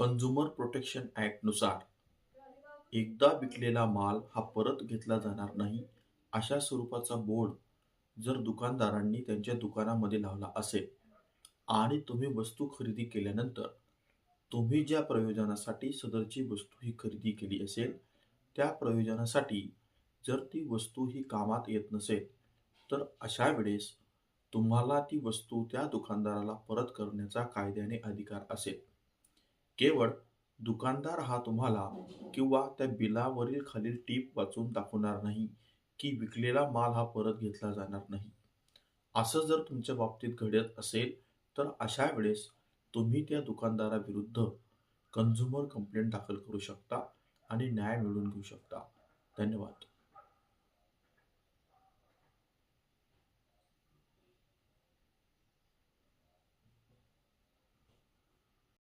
Consumer protection ॲक्टनुसार एकदा विकलेला माल हा परत घेतला जाणार नाही अशा स्वरूपाचा बोर्ड जर दुकानदारांनी त्यांच्या दुकानामध्ये लावला असेल आणि तुम्ही वस्तू खरेदी केल्यानंतर तुम्ही ज्या प्रयोजनासाठी सदरची वस्तू ही खरेदी केली असेल त्या प्रयोजनासाठी जर ती वस्तू ही कामात येत नसेल तर अशा वेळेस तुम्हाला ती वस्तू त्या दुकानदाराला परत करण्याचा कायद्याने अधिकार असेल. केवळ दुकानदार हा तुम्हाला किंवा त्या बिलावरील खालील टीप वाचून दाखवणार नाही की विकलेला माल हा परत घेतला जाणार नाही. असं जर तुमच्या बाबतीत घडत असेल तर अशा वेळेस तुम्ही त्या दुकानदाराविरुद्ध कन्झ्युमर कंप्लेंट दाखल करू शकता आणि न्याय मिळवून घेऊ शकता. धन्यवाद.